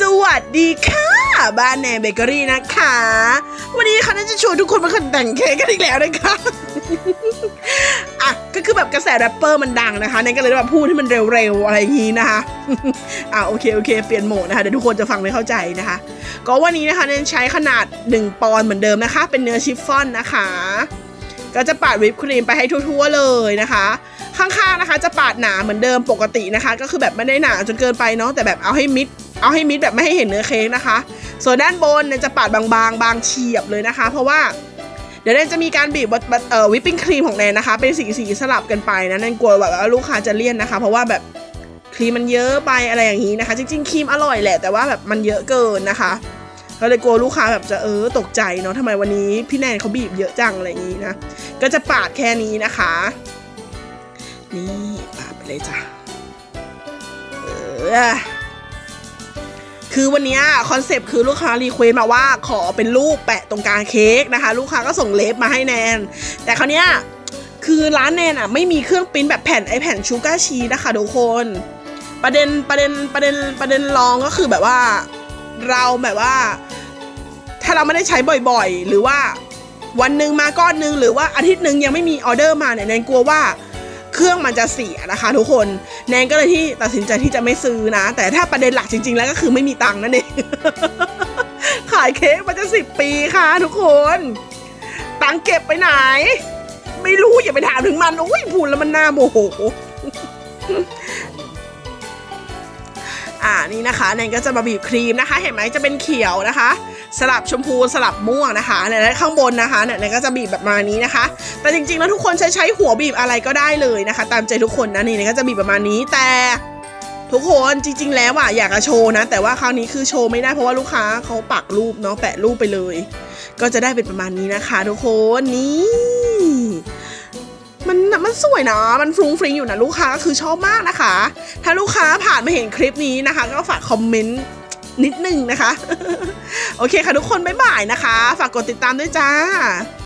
สวัสดีค่ะ บ้านแนนเบเกอรี่นะคะ วันนี้ค่ะน่าจะชวนทุกคนมาคนแต่งเค้กกันอีกแล้วนะคะอะก็คือแบบกระแสแรปเปอร์มันดังนะคะแนนก็เลยแบบพูดให้มันเร็วๆอะไรอย่างนี้นะคะอะโอเคโอเค เปลี่ยนโหมดนะคะเดี๋ยวทุกคนจะฟังไม่เข้าใจนะคะ ก็วันนี้นะคะแนนใช้ขนาด 1 ปอนด์เหมือนเดิมนะคะ เป็นเนื้อชิฟฟ่อนนะคะ ก็จะปาดวิปครีมไปให้ทั่วๆเลยนะคะข้างๆนะคะจะปาดหนาเหมือนเดิมปกตินะคะ ก็คือแบบไม่ได้หนาจนเกินไปเนาะแต่แบบเอาให้มิด เอาให้มิดแบบไม่ให้เห็นเนื้อเค้กนะคะ ส่วนด้านบนเนี่ยจะปาดบางๆ บางเฉียบเลยนะคะ เพราะว่าเดี๋ยวแนนจะมีการบีบบเอ่อวิปปิ้งครีมของแนนนะคะ เป็นสีสีๆสลับกันไปนะแนนกลัวแบบว่าลูกค้าจะเลี่ยนนะคะ เพราะว่าแบบครีมมันเยอะไปอะไรอย่างนี้นะคะ จริงๆครีมอร่อยแหละแต่ว่าแบบมันเยอะเกินนะคะก็เลยกลัวลูกค้าแบบจะเออตกใจเนาะทำไมวันนี้พี่แนนเขาบีบเยอะจังอะไรอย่างนี้นะก็จะปาดแค่นี้นะคะ นี่ปาดไปเลยจ้ะเออ คือวันนี้คอนเซปต์คือลูกค้ารีเควสต์มาว่าขอเป็นรูปแปะตรงกลางเค้กนะคะ ลูกค้าก็ส่งเล็บมาให้แนน แต่คราวเนี้ยคือร้านแนนอะไม่มีเครื่องปริ้นแบบแผ่นไอแผ่นชูการ์ชีนะคะทุกคนประเด็นประเด็นประเด็นประเด็นรองก็คือแบบว่า เราแบบว่า ถ้าเราไม่ได้ใช้บ่อยๆ หรือว่าวันหนึ่งมาก้อนหนึ่งหรือว่าอาทิตย์หนึ่งยังไม่มีออเดอร์มาเนี่ยแนนกลัวว่า เครื่องมันจะเสียนะคะทุกคนแนนก็เลยที่ตัดสินใจที่จะไม่ซื้อนะ แต่ถ้าประเด็นหลักจริง ๆ แล้วก็คือไม่มีตังค์นั่นเองขายเค้กมาจะสิบปีค่ะทุกคน ตังค์เก็บไปไหน ไม่รู้อย่าไปถามถึงมัน อุ้ยพูดแล้วมันน่าโมโห อ่านี่นะคะแนนก็จะมาบีบครีมนะคะ เห็นไหมจะเป็นเขียวนะคะ สลับชมพูสลับม่วงนะคะเนี่ยข้างบนนะคะเนี่ยแนนก็จะบีบแบบมานี้นะคะ แต่จริงๆแล้วทุกคนใช้ใช้หัวบีบอะไรก็ได้เลยนะคะ ตามใจทุกคนนะนี่แนนก็จะบีบประมาณนี้แต่ทุกคนจริง ๆ แล้วอะอยากจะโชว์นะ แต่ว่าคราวนี้คือโชว์ไม่ได้เพราะว่าลูกค้าเขาปักรูปเนาะแปะรูปไปเลย ก็จะได้เป็นประมาณนี้นะคะ ทุกคนนี่ สวยนะ มันฟรุ้งฟริ้งอยู่นะลูกค้าก็คือชอบมากนะคะ ถ้าลูกค้าผ่านมาเห็นคลิปนี้นะคะ ก็ฝากคอมเมนต์นิดนึงนะคะ โอเคค่ะทุกคนบ๊ายบายนะคะ ฝากกดติดตามด้วยจ้า